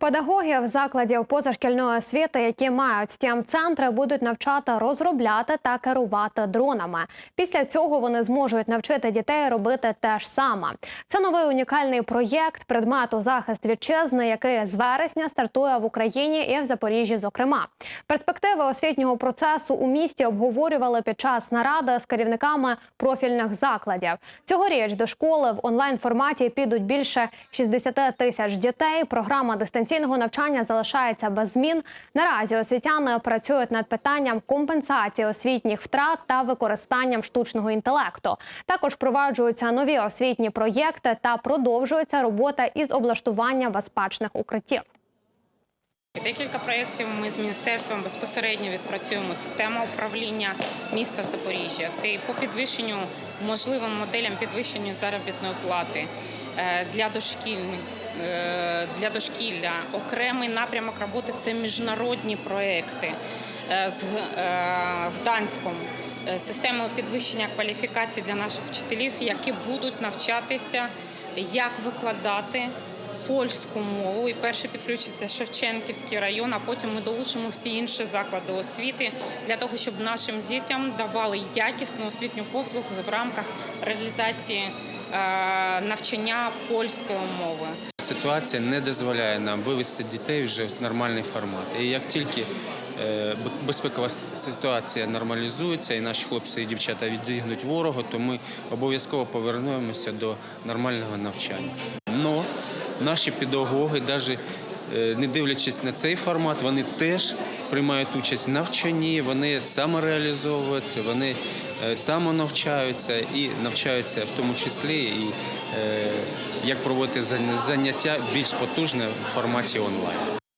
Педагогів закладів позашкільної освіти, які мають stem центри будуть навчати розробляти та керувати дронами. Після цього вони зможуть навчити дітей робити те ж саме. Це новий унікальний проєкт предмету захист вітчизни, який з вересня стартує в Україні і в Запоріжжі. Зокрема, перспективи освітнього процесу у місті обговорювали під час наради з керівниками профільних закладів. Цьогоріч до школи в онлайн форматі підуть більше 60 тисяч дітей. Програма дистанційного навчання залишається без змін. Наразі освітяни працюють над питанням компенсації освітніх втрат та використанням штучного інтелекту. Також впроваджуються нові освітні проєкти та продовжується робота із облаштування безпечних укриттів. Декілька проєктів ми з міністерством безпосередньо відпрацюємо систему управління міста Запоріжжя. Це і по підвищенню можливим моделям підвищення заробітної плати е, для дошкільних. Е, Для дошкілля окремий напрямок роботи це міжнародні проекти Е, з е, Гданськом системою підвищення кваліфікації для наших вчителів, які будуть навчатися, як викладати польську мову. І перше підключиться Шевченківський район, а потім ми долучимо всі інші заклади освіти для того, щоб нашим дітям давали якісну освітню послугу в рамках реалізації навчання польської мови. Ситуація не дозволяє нам вивести дітей вже в нормальний формат. І як тільки е, безпекова ситуація нормалізується, і наші хлопці і дівчата відігнуть ворогу, то ми обов'язково повернемося до нормального навчання. Но наші педагоги, навіть не дивлячись на цей формат, вони теж приймають участь в навчанні, вони самореалізовуються, вони е, самонавчаються і навчаються в тому числі і е, як проводити заняття більш потужне в форматі онлайн.